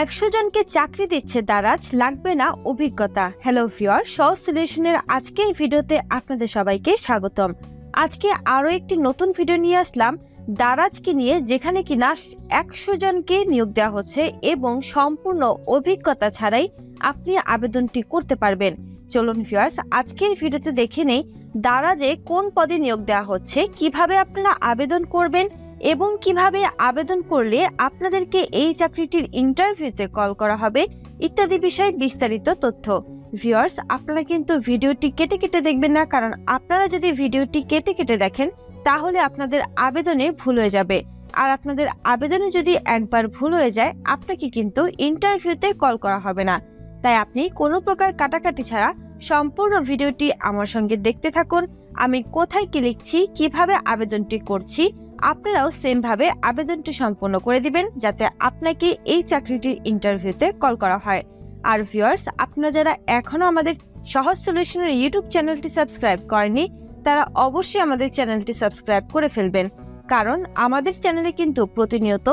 একশো জনকে চাকরি দিচ্ছে দারাজ, লাগবে না অভিজ্ঞতা। হ্যালো ভিওর সহজ সলিউশনের আজকের ভিডিওতে আপনাদের সবাইকে স্বাগতম। আজকে আরও একটি নতুন ভিডিও নিয়ে আসলাম, দারাজকে নিয়ে, যেখানে কিনা একশো জনকে নিয়োগ দেওয়া হচ্ছে এবং সম্পূর্ণ অভিজ্ঞতা ছাড়াই আপনি আবেদনটি করতে পারবেন। চলুন ভিউয়ার্স আজকের ভিডিওতে দেখে নেই, দারাজে কোন পদে নিয়োগ দেওয়া হচ্ছে, কীভাবে আপনারা আবেদন করবেন এবং কীভাবে আবেদন করলে আপনাদেরকে এই চাকরিটির ইন্টারভিউতে কল করা হবে ইত্যাদি বিষয়ে বিস্তারিত তথ্য। ভিউয়ার্স আপনারা কিন্তু ভিডিওটি কেটে কেটে দেখবেন না, কারণ আপনারা যদি ভিডিওটি কেটে কেটে দেখেন, তাহলে আপনাদের আবেদনে ভুল হয়ে যাবে। আর আপনাদের আবেদনে যদি একবার ভুল হয়ে যায়, আপনাকে কিন্তু ইন্টারভিউতে কল করা হবে না। তাই আপনি কোনো প্রকার কাটাকাটি ছাড়া সম্পূর্ণ ভিডিওটি আমার সঙ্গে দেখতে থাকুন। আমি কোথায় কি লিখছি, কীভাবে আবেদনটি করছি আপনারাও সেমভাবে আবেদনটি সম্পন্ন করে দিবেন যাতে আপনাকে এই চাকরিটির ইন্টারভিউতে কল করা হয়। আর ভিউয়ার্স আপনারা যারা এখনও আমাদের সহজ সলিউশনের ইউটিউব চ্যানেলটি সাবস্ক্রাইব করেনি তারা অবশ্যই আমাদের চ্যানেলটি সাবস্ক্রাইব করে ফেলবেন। কারণ আমাদের চ্যানেলে কিন্তু প্রতিনিয়ত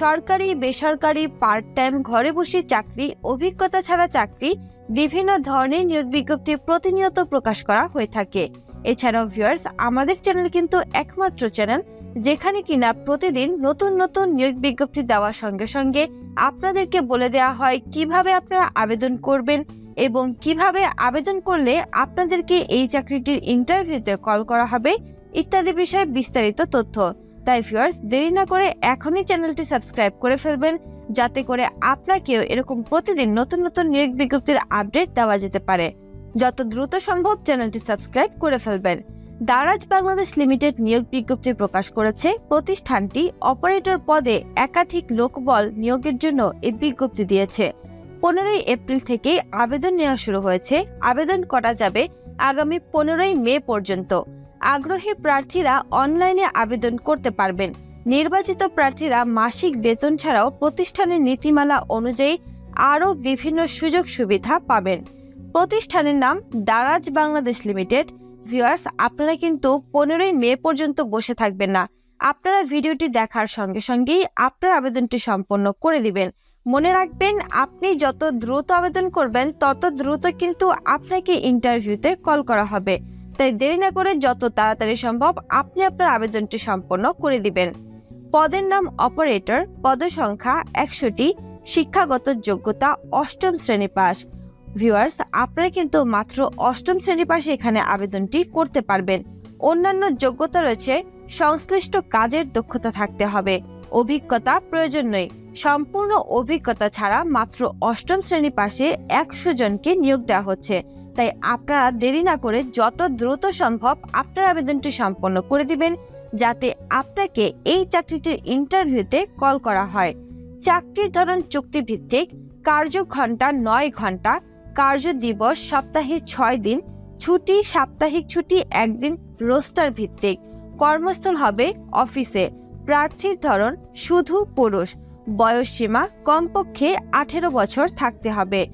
সরকারি, বেসরকারি পার্ট টাইম ঘরে বসে চাকরি, অভিজ্ঞতা ছাড়া চাকরি, বিভিন্ন ধরনের নিয়োগ বিজ্ঞপ্তি প্রতিনিয়ত প্রকাশ করা হয়ে থাকে। এছাড়াও ভিউয়ার্স আমাদের চ্যানেল কিন্তু একমাত্র চ্যানেল যেখানে কিনা প্রতিদিন নতুন নতুন নিয়োগ বিজ্ঞপ্তি দেওয়ার সঙ্গে সঙ্গে আপনাদেরকে বলে দেওয়া হয় কীভাবে আপনারা আবেদন করবেন এবং কীভাবে আবেদন করলে আপনাদেরকে এই চাকরিটির ইন্টারভিউতে কল করা হবে ইত্যাদি বিষয়ে বিস্তারিত তথ্য। তাই ভিউয়ার্স, দেরি না করে এখনই চ্যানেলটি সাবস্ক্রাইব করে ফেলবেন যাতে করে আপনাকেও এরকম প্রতিদিন নতুন নতুন নিয়োগ বিজ্ঞপ্তির আপডেট দেওয়া যেতে পারে। যত দ্রুত সম্ভব চ্যানেলটি সাবস্ক্রাইব করে ফেলবেন। দারাজ বাংলাদেশ লিমিটেড নিয়োগ বিজ্ঞপ্তি প্রকাশ করেছে। প্রতিষ্ঠানটি অপারেটর পদে একাধিক লোকবল নিয়োগের জন্য এই বিজ্ঞপ্তি দিয়েছে। পনেরোই এপ্রিল থেকে আবেদন নেওয়া শুরু হয়েছে। আবেদন করা যাবে আগামী পনেরোই মে পর্যন্ত। আগ্রহী প্রার্থীরা অনলাইনে আবেদন করতে পারবেন। নির্বাচিত প্রার্থীরা মাসিক বেতন ছাড়াও প্রতিষ্ঠানের নীতিমালা অনুযায়ী আরও বিভিন্ন সুযোগ সুবিধা পাবেন। প্রতিষ্ঠানের নাম দারাজ বাংলাদেশ লিমিটেড। ভিউয়ার্স আপনারা কিন্তু পনেরোই মে পর্যন্ত বসে থাকবেন না। আপনারা ভিডিওটি দেখার সঙ্গে সঙ্গেই আপনার আবেদনটি সম্পন্ন করে দিবেন। মনে রাখবেন, আপনি যত দ্রুত আবেদন করবেন, তত দ্রুত কিন্তু আপনাকে ইন্টারভিউতে কল করা হবে। তাই দেরি না করে যত তাড়াতাড়ি সম্ভব আপনি আপনার আবেদনটি সম্পন্ন করে দিবেন। পদের নাম অপারেটর পদসংখ্যা একশোটি শিক্ষাগত যোগ্যতা অষ্টম শ্রেণি পাস। ভিউয়ার্স আপনারা কিন্তু মাত্র অষ্টম শ্রেণি পাশে এখানে আবেদনটি করতে পারবেন। অন্যান্য যোগ্যতা রয়েছে, সংশ্লিষ্ট কাজের দক্ষতা থাকতে হবে। অভিজ্ঞতা প্রয়োজন নেই সম্পূর্ণ অভিজ্ঞতা ছাড়া মাত্র অষ্টম শ্রেণি পাশে একশো জনকে নিয়োগ দেওয়া হচ্ছে। তাই আপনারা দেরি না করে যত দ্রুত সম্ভব আপনার আবেদনটি সম্পন্ন করে দিবেন, যাতে আপনাকে এই চাকরিটির ইন্টারভিউতে কল করা হয়। চাকরির ধরন চুক্তিভিত্তিক কার্য ঘণ্টা নয় ঘণ্টা কার্য দিবস সপ্তাহে ছয় দিন, ছুটি সাপ্তাহিক ছুটি একদিন, রোস্টার ভিত্তিক। কর্মস্থল হবে অফিসে। প্রার্থীর ধরন শুধু পুরুষ। বয়সসীমা কমপক্ষে আঠেরো বছর থাকতে হবে।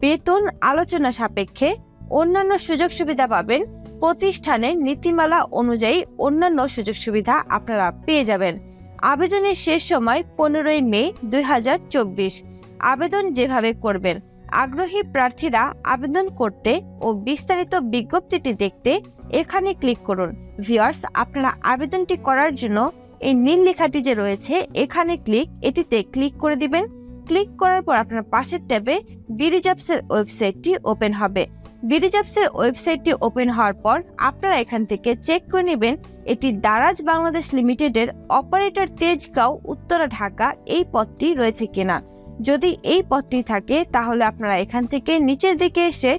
বেতন আলোচনা সাপেক্ষে অন্যান্য সুযোগ সুবিধা পাবেন। প্রতিষ্ঠানের নীতিমালা অনুযায়ী অন্যান্য সুযোগ সুবিধা আপনারা পেয়ে যাবেন। আবেদনের শেষ সময় পনেরোই মে দুই হাজার চব্বিশ। আবেদন যেভাবে করবেন আগ্রহী প্রার্থীরা আবেদন করতে ও বিস্তারিত বিজ্ঞপ্তিটি দেখতে এখানে ক্লিক করুন। ভিউয়ার্স, আপনারা আবেদনটি করার জন্য এই নীল লেখাটি যে রয়েছে, এখানে ক্লিক, এটিতে ক্লিক করে দিবেন। ক্লিক করার পর আপনার পাশের ট্যাবে বিরিজবসের ওয়েবসাইটটি ওপেন হবে। বিরিজবসের ওয়েবসাইটটি ওপেন হওয়ার পর আপনারা এখান থেকে চেক করে নেবেন, এটি দারাজ বাংলাদেশ লিমিটেডের অপারেটর তেজগাঁও, উত্তরা, ঢাকা এই পদটি রয়েছে কিনা। যদি এই পথটি থাকে, তাহলে আপনারা এখান থেকে নিচের দিকে এসে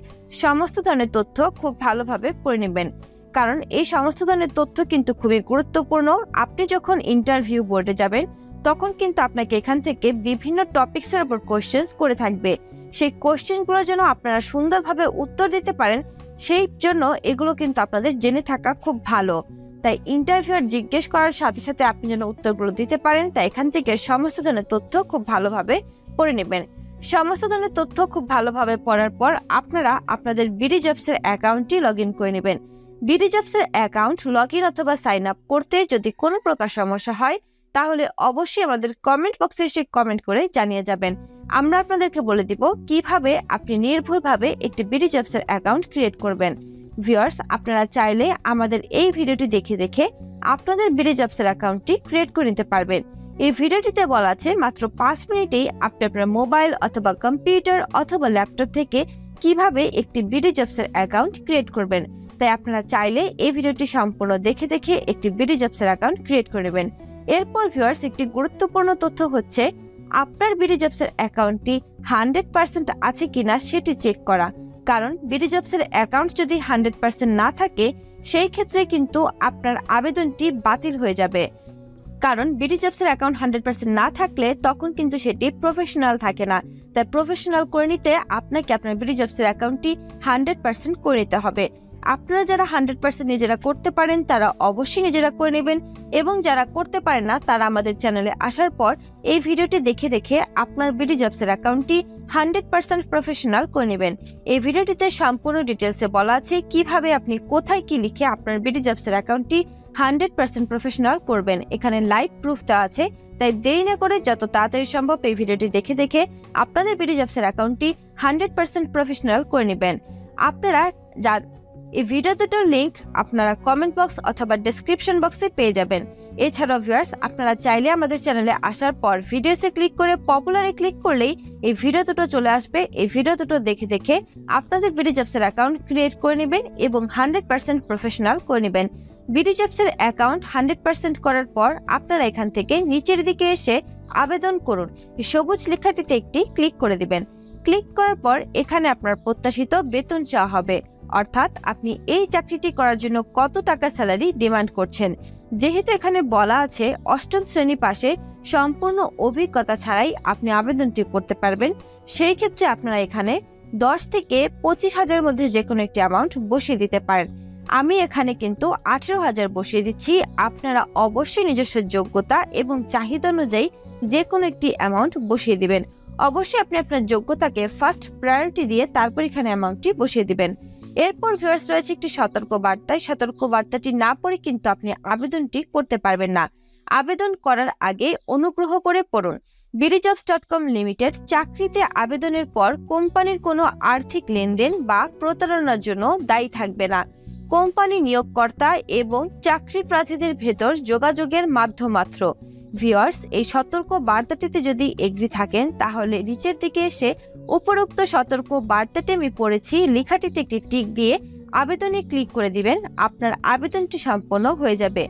সমস্ত ধরনের তথ্য খুব ভালোভাবে পড়ে নেবেন। কারণ এই সমস্ত ধরনের তথ্য কিন্তু খুবই গুরুত্বপূর্ণ। আপনি যখন ইন্টারভিউ বোর্ডে যাবেন, তখন কিন্তু আপনাকে এখান থেকে বিভিন্ন টপিক্সের উপর কোয়েশ্চেন্স করে থাকবে। সেই কোয়েশ্চেনগুলো যেন আপনারা সুন্দরভাবে উত্তর দিতে পারেন, সেই জন্য এগুলো কিন্তু আপনাদের জেনে থাকা খুব ভালো। তাই ইন্টারভিউয়ার জিজ্ঞেস করার সাথে সাথে আপনি যেন উত্তরগুলো দিতে পারেন, তাই এখান থেকে সমস্ত ধরনের তথ্য খুব ভালোভাবে পড়ে নেবেন। সমস্ত ধরনের তথ্য খুব ভালোভাবে পড়ার পর আপনারা আপনাদের বিডি জবসের অ্যাকাউন্টটি লগ ইন করে নেবেন। বিডি জবসের অ্যাকাউন্ট লগ ইন অথবা সাইন আপ করতে যদি কোনো প্রকার সমস্যা হয়, তাহলে অবশ্যই আমাদের কমেন্ট বক্সে এসে কমেন্ট করে জানিয়ে যাবেন। আমরা আপনাদেরকে বলে দিব কীভাবে আপনি নির্ভুলভাবে একটি বিডি জবসের অ্যাকাউন্ট ক্রিয়েট করবেন। ভিউয়ার্স, আপনারা চাইলে আমাদের এই ভিডিওটি দেখে দেখে আপনাদের বিডি জবসের অ্যাকাউন্টটি ক্রিয়েট করে নিতে পারবেন। এই ভিডিওটিতে বলা আছে, মাত্র পাঁচ মিনিটেই আপনি আপনার মোবাইল অথবা কম্পিউটার অথবা ল্যাপটপ থেকে কীভাবে একটি বিডি জবসের অ্যাকাউন্ট ক্রিয়েট করবেন। তাই আপনারা চাইলে এই ভিডিওটি সম্পূর্ণ দেখে দেখে একটি বিডি জবসের অ্যাকাউন্ট ক্রিয়েট করে নেবেন। এরপর ভিউয়ার্স, একটি গুরুত্বপূর্ণ তথ্য হচ্ছে, আপনার বিডি জবসের অ্যাকাউন্টটি হান্ড্রেড পার্সেন্ট আছে কিনা সেটি চেক করা। কারণ বিডি জবসের অ্যাকাউন্ট যদি হান্ড্রেড পার্সেন্ট না থাকে, সেই ক্ষেত্রে কিন্তু আপনার আবেদনটি বাতিল হয়ে যাবে। কারণ বিডি জবসের অ্যাকাউন্ট হান্ড্রেড পার্সেন্ট না থাকলে তখন কিন্তু সেটি প্রফেশনাল থাকে না। তাই প্রফেশনাল করে নিতে আপনাকে আপনার বিডি জবসের অ্যাকাউন্টটি হান্ড্রেড পার্সেন্ট করে নিতে হবে। আপনারা যারা হান্ড্রেড পার্সেন্ট নিজেরা করতে পারেন, তারা অবশ্যই নিজেরা করে নেবেন এবং যারা করতে পারেন না, তারা আমাদের চ্যানেলে আসার পর এই ভিডিওটি দেখে দেখে আপনার বিডি জবসের অ্যাকাউন্টটি হান্ড্রেড পার্সেন্ট প্রফেশনাল করে নেবেন। এই ভিডিওটিতে সম্পূর্ণ ডিটেলসে বলা আছে কীভাবে আপনি কোথায় কি লিখে আপনার বিডি জবসের অ্যাকাউন্টটি হান্ড্রেড পার্সেন্ট প্রফেশনাল করবেন। এখানে লাইভ প্রুফ দেওয়া আছে, তাই দেরি না করে যত তাড়াতাড়ি সম্ভব এই ভিডিওটি দেখে দেখে আপনাদের বিডি জবসের অ্যাকাউন্টটি হান্ড্রেড পার্সেন্ট প্রফেশনাল করে নেবেন। আপনারা যা, এই ভিডিও দুটোর লিঙ্ক আপনারা কমেন্ট বক্স অথবা ডেসক্রিপশন বক্সে পেয়ে যাবেন। এছাড়াও ভিউয়ার্স, আপনারা চাইলে আমাদের চ্যানেলে আসার পর ভিডিওসে ক্লিক করে পপুলারে ক্লিক করলেই এই ভিডিও দুটো চলে আসবে। এই ভিডিও দুটো দেখে দেখে আপনাদের বিডি জবসের অ্যাকাউন্ট ক্রিয়েট করে নেবেন এবং হান্ড্রেড পার্সেন্ট প্রফেশনাল করে নেবেন। বিডি জবসের অ্যাকাউন্ট হান্ড্রেড পার্সেন্ট করার পর আপনারা এখান থেকে নিচের দিকে এসে আবেদন করুন। সবুজ লেখাটিতে একটি ক্লিক করে দিবেন। ক্লিক করার পর এখানে আপনার প্রত্যাশিত বেতন চাওয়া হবে। অর্থাৎ আপনি এই চাকরিটি করার জন্য কত টাকা স্যালারি ডিমান্ড করছেন? যেহেতু এখানে বলা আছে, অষ্টম শ্রেণি পাশে সম্পূর্ণ অভিজ্ঞতা ছাড়াই আপনি আবেদনটি করতে পারবেন। সেই ক্ষেত্রে আপনারা এখানে দশ থেকে পঁচিশ হাজারের মধ্যে যে কোনো একটি অ্যামাউন্ট বসিয়ে দিতে পারেন। আমি এখানে কিন্তু আঠেরো হাজার বসিয়ে দিচ্ছি। আপনারা অবশ্যই নিজস্ব যোগ্যতা এবং চাহিদা অনুযায়ী যে কোনো একটি অ্যামাউন্ট বসিয়ে দিবেন। অবশ্যই আপনি আপনার যোগ্যতাকে ফার্স্ট প্রায়োরিটি দিয়ে তারপর এখানে অ্যামাউন্টটি বসিয়ে দিবেন। এরপর ভিউয়ার্স রয়েছে একটি সতর্ক বার্তা এই সতর্ক বার্তাটি না পড়ে কিন্তু আপনি আবেদনটি করতে পারবেন না। আবেদন করার আগে অনুগ্রহ করে পড়ুন। বিডিজবস ডট কম লিমিটেড চাকরিতে আবেদনের পর কোম্পানির কোনো আর্থিক লেনদেন বা প্রতারণার জন্য দায়ী থাকবে না। কোম্পানি নিয়োগকর্তা এবং চাকরি প্রার্থীদের ভেতর যোগাযোগের মাধ্যম মাত্র ভিওয়ার্স এই সতর্ক বার্তাটিতে যদি এগ্রি থাকেন, তাহলে নিচের দিকে এসে উপরোক্ত সতর্ক বার্তাটি আমি পড়েছি। লেখাটিতে একটি টিক দিয়ে আবেদনে ক্লিক করে দিবেন, আপনার আবেদনটি সম্পন্ন হয়ে যাবে।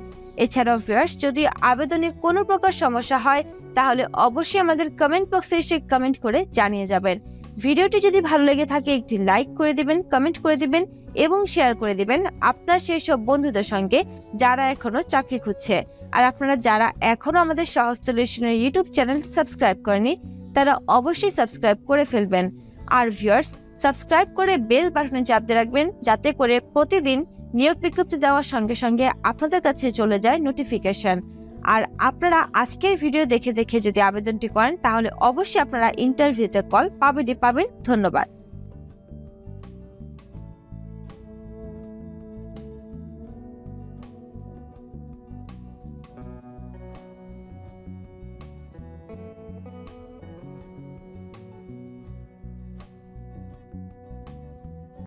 এছাড়াও ভিউয়ার্স, যদি আবেদনে কোনো প্রকার সমস্যা হয়, তাহলে অবশ্যই আমাদের কমেন্ট বক্সে এসে কমেন্ট করে জানিয়ে যাবেন। ভিডিওটি যদি ভালো লেগে থাকে, একটি লাইক করে দিবেন, কমেন্ট করে দিবেন এবং শেয়ার করে দিবেন আপনার সেই সব বন্ধুদের সঙ্গে যারা এখনও চাকরি খুঁজছে। আর আপনারা যারা এখনও আমাদের সহজ সলিউশনের ইউটিউব চ্যানেল সাবস্ক্রাইব করেনি তারা অবশ্যই সাবস্ক্রাইব করে ফেলবেন। আর ভিউয়ার্স সাবস্ক্রাইব করে বেল বাটনে চাপ দিয়ে রাখবেন যাতে করে প্রতিদিন নিয়োগ বিজ্ঞপ্তি দেওয়ার সঙ্গে সঙ্গে আপনাদের কাছে চলে যায় নোটিফিকেশন আর আপনারা আজকের ভিডিও দেখে দেখে যদি আবেদনটি করেন, তাহলে অবশ্যই আপনারা ইন্টারভিউতে কল পাবেনই পাবেন। ধন্যবাদ।